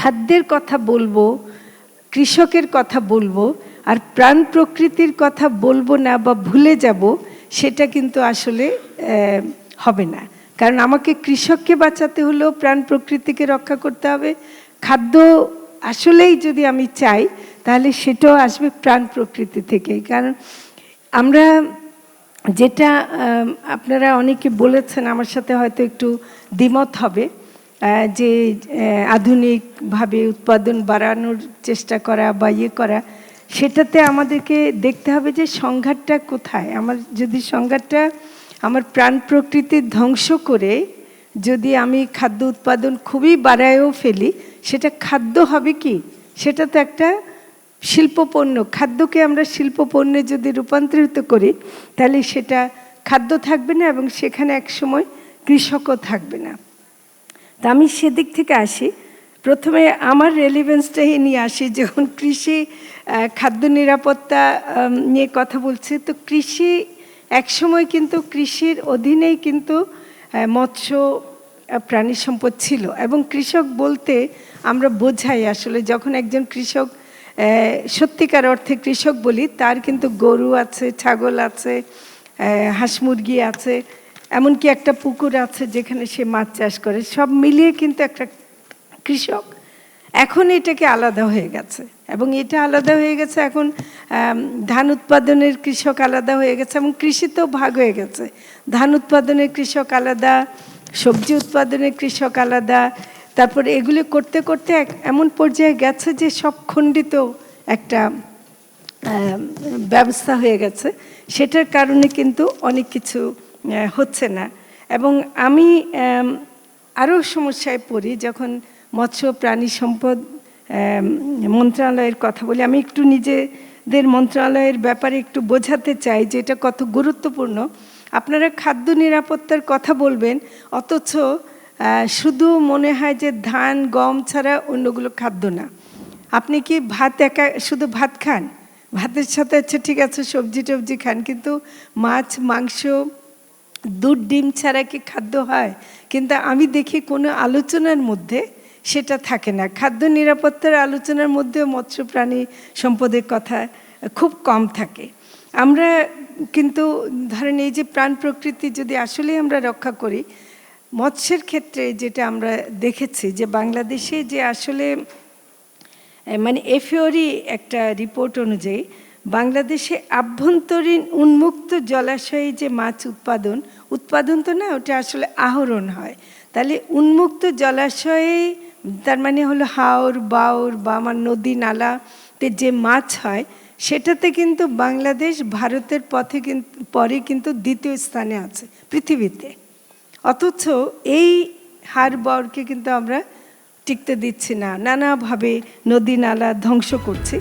খাদ্যের কথা বলব, কৃষকের কথা বলব, আর প্রাণ প্রকৃতির কথা বলব না বা ভুলে যাব, সেটা কিন্তু আসলে হবে না। কারণ আমাকে কৃষককে বাঁচাতে হলেও প্রাণ প্রকৃতিকে রক্ষা করতে হবে। খাদ্য আসলেই যদি আমি চাই, তাহলে সেটাও আসবে প্রাণ প্রকৃতি থেকে। কারণ আমরা যেটা আপনারা অনেকে বলেছেন, আমার সাথে হয়তো একটু দ্বিমত হবে। যে আধুনিকভাবে উৎপাদন বাড়ানোর চেষ্টা করা বা ইয়ে করা, সেটাতে আমাদেরকে দেখতে হবে যে সংঘাতটা কোথায়। আমার, যদি সংঘাতটা আমার প্রাণ প্রকৃতির ধ্বংস করে, যদি আমি খাদ্য উৎপাদন খুবই বাড়ায়ও ফেলি, সেটা খাদ্য হবে কি? সেটা তো একটা শিল্পপণ্য। খাদ্যকে আমরা শিল্পপণ্যে যদি রূপান্তরিত করি, তাহলে সেটা খাদ্য থাকবে না এবং সেখানে এক সময় কৃষকও থাকবে না। তা আমি সেদিক থেকে আসি। প্রথমে আমার রেলিভেন্সটাই নিয়ে আসি, যখন কৃষি খাদ্য নিরাপত্তা নিয়ে কথা বলছি, তো কৃষি একসময় কিন্তু কৃষির অধীনেই কিন্তু মৎস্য প্রাণী সম্পদ ছিল এবং কৃষক বলতে আমরা বোঝাই আসলে যখন একজন কৃষক সত্যিকার অর্থে কৃষক বলি, তার কিন্তু গরু আছে, ছাগল আছে হাঁস মুরগি আছে এমনকি একটা পুকুর আছে যেখানে সে মাছ চাষ করে, সব মিলিয়ে কিন্তু একটা কৃষক। এখন এটাকে আলাদা হয়ে গেছে এবং এটা আলাদা হয়ে গেছে এখন ধান উৎপাদনের কৃষক আলাদা হয়ে গেছে এবং কৃষিতেও ভাগ হয়ে গেছে। ধান উৎপাদনের কৃষক আলাদা, সবজি উৎপাদনের কৃষক আলাদা, তারপর এগুলি করতে করতে এমন পর্যায়ে গেছে যে সব খণ্ডিত একটা ব্যবস্থা হয়ে গেছে। সেটার কারণে কিন্তু অনেক কিছু হচ্ছে না। এবং আমি আরও সমস্যায় পড়ি যখন মৎস্য প্রাণী সম্পদ মন্ত্রণালয়ের কথা বলি। আমি একটু নিজেদের মন্ত্রণালয়ের ব্যাপারে একটু বোঝাতে চাই যে এটা কত গুরুত্বপূর্ণ। আপনারা খাদ্য নিরাপত্তার কথা বলবেন, অথচ শুধু মনে হয় যে ধান, গম ছাড়া অন্যগুলো খাদ্য না। আপনি কি ভাত একা, শুধু ভাত খান? ভাতের সাথে আচ্ছা ঠিক আছে সবজি টবজি খান, কিন্তু মাছ, মাংস দুধ ডিম ছাড়া কি খাদ্য হয়? কিন্তু আমি দেখি কোনো আলোচনার মধ্যে সেটা থাকে না। খাদ্য নিরাপত্তার আলোচনার মধ্যেও মৎস্য প্রাণী সম্পদের কথা খুব কম থাকে। আমরা কিন্তু ধরেন এই যে প্রাণ প্রকৃতি যদি আসলেই আমরা রক্ষা করি, মৎস্যের ক্ষেত্রে যেটা আমরা দেখেছি যে বাংলাদেশে যে আসলে মানে এফিওরি একটা রিপোর্ট অনুযায়ী বাংলাদেশে আভ্যন্তরীণ উন্মুক্ত জলাশয়ে যে মাছ উৎপাদন উৎপাদন তো না, ওটা আসলে আহরণ হয়। তাহলে উন্মুক্ত জলাশয়ে, তার মানে হলো হাওর, বাওর বা আমার নদী নালাতে যে মাছ হয়, সেটাতে কিন্তু বাংলাদেশ ভারতের পথে কিন্তু পরে কিন্তু দ্বিতীয় স্থানে আছে, পৃথিবীতে। অথচ এই হার বরকে কিন্তু আমরা টিকতে দিচ্ছি না, নানাভাবে নদী নালা ধ্বংস করছি।